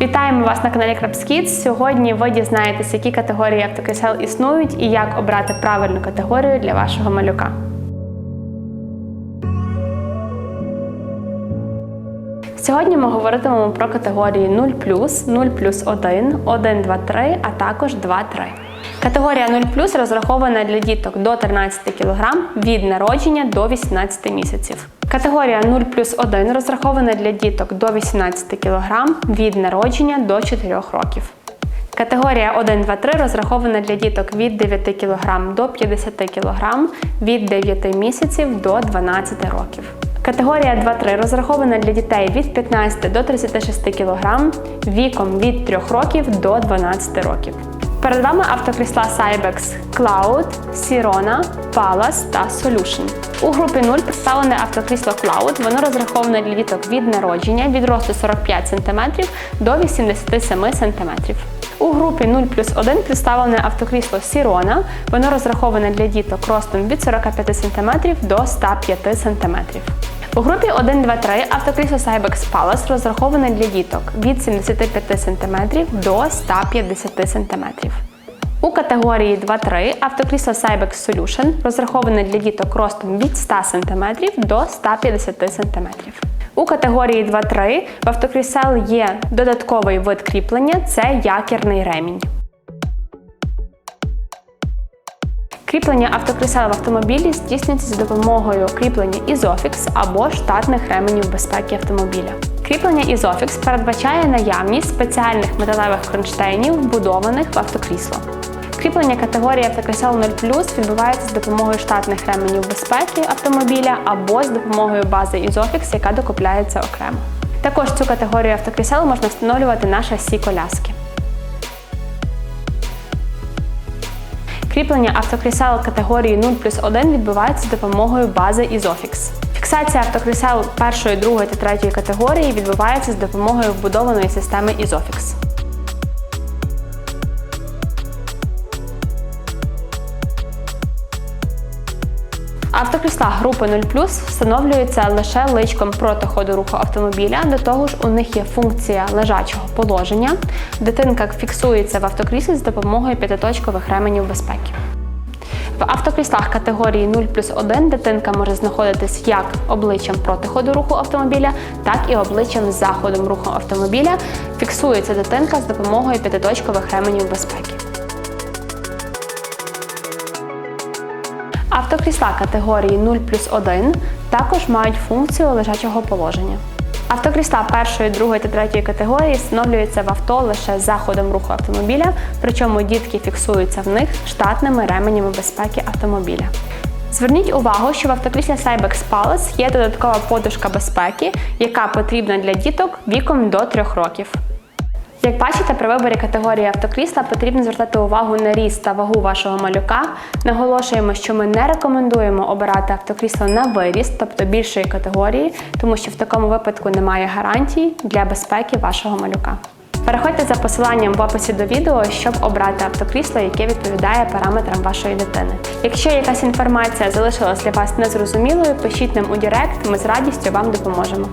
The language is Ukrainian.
Вітаємо вас на каналі Kids. Сьогодні ви дізнаєтесь, які категорії автокрісел існують і як обрати правильну категорію для вашого малюка. Сьогодні ми говоритимемо про категорії 0 0 плюс 1, 1, 2, 3, а також 2, 3. Категорія 0 розрахована для діток до 13 кг від народження до 18 місяців. Категорія 0 плюс 1 розрахована для діток до 18 кг від народження до 4 років. Категорія 1, 2, 3 розрахована для діток від 9 кг до 50 кг від 9 місяців до 12 років. Категорія 2-3 розрахована для дітей від 15 до 36 кг віком від 3 років до 12 років. Перед вами автокрісла Cybex Cloud, Sirona, Palace та Solution. У групі 0 представлене автокрісло Cloud. Воно розраховане для діток від народження від росту 45 см до 87 см. У групі 0 плюс 1 представлене автокрісло Sirona. Воно розраховане для діток ростом від 45 см до 105 см. У групі 1, 2, 3 автокрісло Cybex Palace розраховане для діток від 75 см до 150 см. У категорії 2-3 автокрісло Cybex Solution розраховане для діток ростом від 100 см до 150 см. У категорії 2-3 в автокрісел є додатковий вид кріплення це якірний ремінь. Кріплення автокрісел в автомобілі здійснюється за допомогою кріплення Isofix або штатних ременів безпеки автомобіля. Кріплення Isofix передбачає наявність спеціальних металевих кронштейнів, вбудованих в автокрісло. Кріплення категорії автокрісел 0 відбувається з допомогою штатних ременів безпеки автомобіля або з допомогою бази Isofix, яка докупляється окремо. Також цю категорію автокрісел можна встановлювати на шасі коляски. Кріплення автокрісел категорії 0 плюс 1 відбувається з допомогою бази Isofix. Фіксація автокрісел першої, другої та третьої категорії відбувається з допомогою вбудованої системи Isofix. Автокрісла групи 0 встановлюються лише личком проти ходу руху автомобіля. До того ж, у них є функція лежачого положення. Дитинка фіксується в автокріслі з допомогою п'ятиточкових ременів безпеки. В автокріслах категорії 0 плюс 1 дитинка може знаходитись як обличчям проти ходу руху автомобіля, так і обличчям за ходом руху автомобіля. Фіксується дитинка з допомогою п'ятиточкових ременів безпеки. Автокрісла категорії 0 плюс 1 також мають функцію лежачого положення. Автокрісла першої, другої та третьої категорії встановлюються в авто лише за ходом руху автомобіля, причому дітки фіксуються в них штатними ременями безпеки автомобіля. Зверніть увагу, що в автокріслі Cybex Palace є додаткова подушка безпеки, яка потрібна для діток віком до 3 років. Як бачите, при виборі категорії автокрісла потрібно звертати увагу на ріст та вагу вашого малюка. Наголошуємо, що ми не рекомендуємо обирати автокрісло на виріст, тобто більшої категорії, тому що в такому випадку немає гарантій для безпеки вашого малюка. Переходьте за посиланням в описі до відео, щоб обрати автокрісло, яке відповідає параметрам вашої дитини. Якщо якась інформація залишилась для вас незрозумілою, пишіть нам у Директ, ми з радістю вам допоможемо.